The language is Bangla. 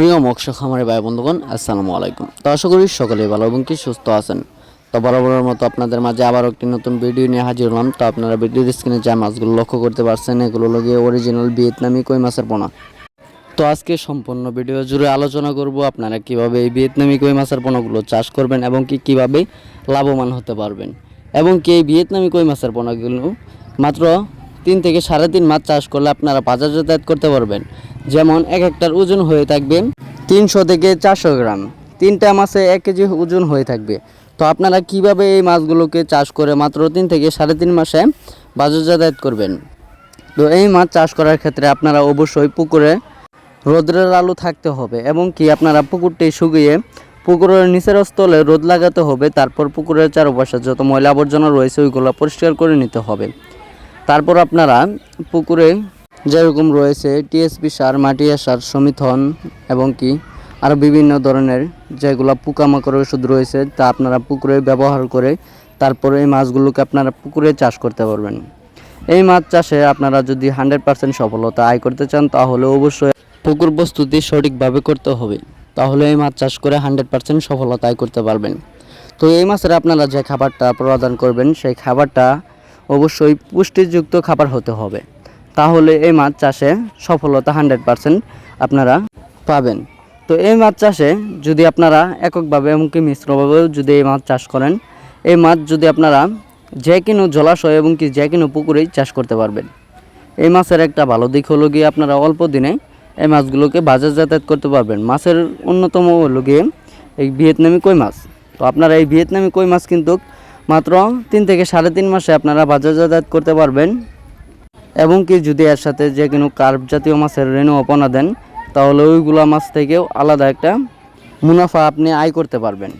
প্রিয় মৎস্য খামারে ভাই বন্ধুগণ, আসসালামু আলাইকুম। তো আশা করি সকলে ভালো এবং কি সুস্থ আছেন। তো বরাবরের মতো আপনাদের মাঝে আবার একটি নতুন ভিডিও নিয়ে হাজির হলাম। তো আপনারা ভিডিওর স্ক্রিনে যে মাছগুলো লক্ষ্য করতে পারছেন, এগুলো লগে অরিজিনাল ভিয়েতনামি কই মাছের পোনা। তো আজকে সম্পূর্ণ ভিডিও জুড়ে আলোচনা করব আপনারা কীভাবে এই ভিয়েতনামি কই মাছের পোনাগুলো চাষ করবেন এবং কি কীভাবে লাভবান হতে পারবেন। এবং কি এই ভিয়েতনামি কই মাছের পোনাগুলো মাত্র তিন থেকে সাড়ে তিন মাস চাষ করলে আপনারা বাজার যাতায়াত করতে পারবেন। যেমন এক একটার ওজন হয়ে থাকবে তিনশো থেকে চারশো গ্রাম। তিনটা মাছে এক কেজি ওজন হয়ে থাকবে। তো আপনারা কীভাবে এই মাছগুলোকে চাষ করে মাত্র তিন থেকে সাড়ে তিন মাসে বাজার যাতায়াত করবেন? তো এই মাছ চাষ করার ক্ষেত্রে আপনারা অবশ্যই পুকুরে রোদ্রের আলো থাকতে হবে এবং কি আপনারা পুকুরটি শুকিয়ে পুকুরের নিচের স্থলে রোদ লাগাতে হবে, তারপর পুকুরের চারপাশে যত ময়লা আবর্জনা রয়েছে ওইগুলো পরিষ্কার করে নিতে হবে। তারপর আপনারা পুকুরে যেরকম রয়েছে টিএসপি সার মাটি সার, সমিথন এবং কি আরও বিভিন্ন ধরনের যেগুলো পোকামাকড়ের ওষুধ রয়েছে, তা আপনারা পুকুরে ব্যবহার করে তারপরে এই মাছগুলোকে আপনারা পুকুরে চাষ করতে পারবেন। এই মাছ চাষে আপনারা যদি হান্ড্রেড পার্সেন্ট সফলতা আয় করতে চান, তাহলে অবশ্যই পুকুর প্রস্তুতি সঠিকভাবে করতে হবে। তাহলে এই মাছ চাষ করে হান্ড্রেড পার্সেন্ট সফলতা আয় করতে পারবেন। তো এই মাছের আপনারা যে খাবারটা প্রদান করবেন, সেই খাবারটা অবশ্যই পুষ্টিযুক্ত খাবার হতে হবে। তাহলে এই মাছ চাষে সফলতা হান্ড্রেড পার্সেন্ট আপনারা পাবেন। তো এই মাছ চাষে যদি আপনারা এককভাবে এমনকি মিশ্রভাবেও যদি এই মাছ চাষ করেন, এই মাছ যদি আপনারা যে কোনো জলাশয় এবং কি যে কোনো পুকুরেই চাষ করতে পারবেন। এই মাছের একটা ভালো দিক হলো গিয়ে আপনারা অল্প দিনে এই মাছগুলোকে বাজার যাতায়াত করতে পারবেন। মাছের অন্যতম হলো গিয়ে এই ভিয়েতনামি কই মাছ। তো আপনারা এই ভিয়েতনামি কই মাছ কিন্তু মাত্র তিন থেকে সাড়ে তিন মাসে আপনারা বাজার যাতায়াত করতে পারবেন। এবং কি যদি এর সাথে যে কোনো কার্ভ জাতীয় মাছের রেণু অপনা দেন, তাহলে ওইগুলো মাছ থেকেও আলাদা একটা মুনাফা আপনি আয় করতে পারবেন।